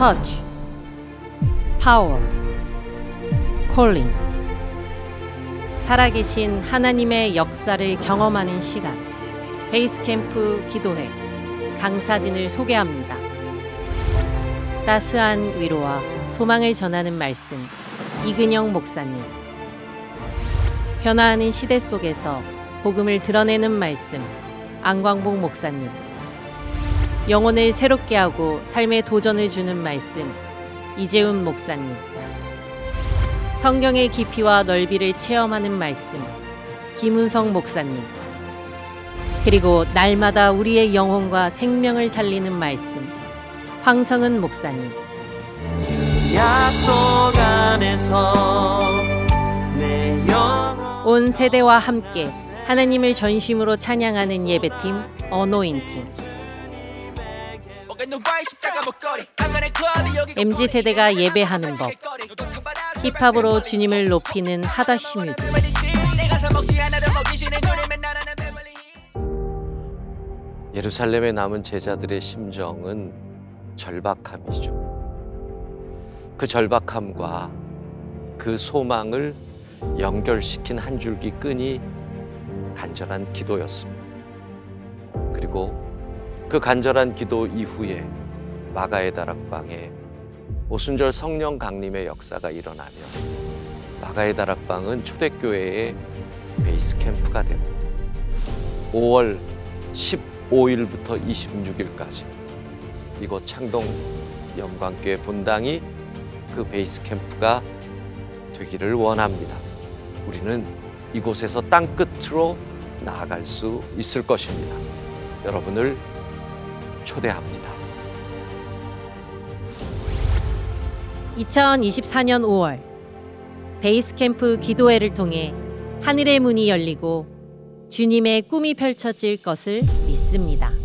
touch, power. 살아계신 하나님의 역사를 경험하는 시간. 베이스캠프 기도회 강사진을 소개합니다. 따스한 위로와 소망을 전하는 말씀. 이근영 목사님. 변화하는 시대 속에서 복음을 드러내는 말씀. 안광복 목사님. 영혼을 새롭게 하고 삶의 도전을 주는 말씀. 이재훈 목사님. 성경의 깊이와 넓이를 체험하는 말씀. 김은성 목사님. 그리고 날마다 우리의 영혼과 생명을 살리는 말씀. 황성은 목사님. 약속 안에서 내 영혼 온 세대와 함께 하나님을 전심으로 찬양하는 예배팀 어노인팅. MZ 세대가 예배하는 법. 힙합으로 주님을 높이는 하다시 뮤직. 예루살렘에 남은 제자들의 심정은 절박함이죠. 그 절박함과 그 소망을 연결시킨 한 줄기 끈이 간절한 기도였습니다. 그리고 그 간절한 기도 이후에 마가의 다락방에 오순절 성령 강림의 역사가 일어나며 마가의 다락방은 초대교회의 베이스 캠프가 됩니다. 5월 15일부터 26일까지 이곳 창동 영광교회 본당이 그 베이스 캠프가 되기를 원합니다. 우리는 이곳에서 땅 끝으로 나아갈 수 있을 것입니다. 여러분을 초대합니다. 2024년 5월 베이스캠프 기도회를 통해 하늘의 문이 열리고 주님의 꿈이 펼쳐질 것을 믿습니다.